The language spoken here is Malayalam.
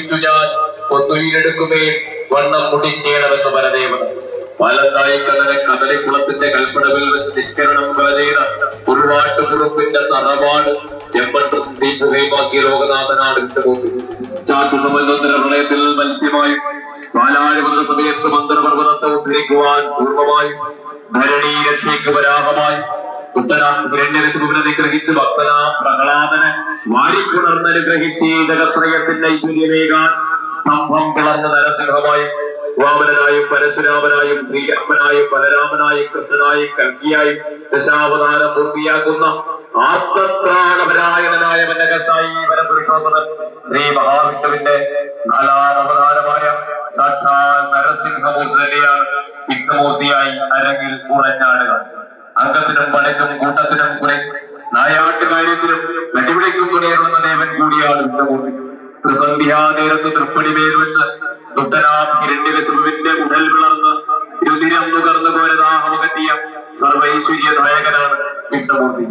വിളിച്ചു ഞാൻ ഒന്നുയിലെടുക്കുമേ വണ്ണം മുടിഞ്ഞേണമെന്ന് പരദേവത പാലത്തായി കടലെ കടലിക്കുളത്തിന്റെ കൽപ്പടവിൽ വെച്ച് നിഷ്കരണം ചെയ്ത ഉരുവാട്ട് കുറുപ്പിന്റെ തറവാട് ചെമ്പട്ടും ദീപുകയുമാക്കിയ ലോകനാഥനാണ് പ്രളയത്തിൽ മത്സ്യമായും സമയത്ത് മന്ത്രപർവതത്തെ ഉദ്ധരിക്കുവാൻ പൂർവമായും രക്ഷയ്ക്ക് വരാഹമായി. നരസിംഹമായി വാമനായും പരശുരാമനായും ശ്രീരാമനായും ബലരാമനായും കൃഷ്ണനായും കൽക്കിയായും ദശാവതാരം പൂർത്തിയാക്കുന്ന ആത്മത്രാണപരായണനായ വനകസായി പരപുരുഷോത്തമൻ ശ്രീ മഹാവിഷ്ണുവിന്റെ നാലാം അവതാരമായ സാക്ഷാൽ നരസിംഹമൂർത്തി തന്നെയാണ് വിഘ്നമൂർത്തിയായി അരങ്ങിൽ ഉറഞ്ഞാടുക. പണിക്കും കൂട്ടത്തിനും കുറെ നായാട്ട് കാര്യത്തിനും വെടിവിളിക്കും തുണയുള്ള ദേവൻ കൂടിയാണ് വിഘ്നമൂർത്തി ത്രിസന്ധ്യാനേരത്ത് പേര് വെച്ച് ദുഷ്ടനാം ഹിരണ്യകശുവിന്റെ ഉടൽ വിളർന്ന് രുതിരം നുകർന്നു കോരദാഹമകറ്റിയ സർവൈശ്വര്യ നായകനാണ് വിഷ്ണുമൂർത്തി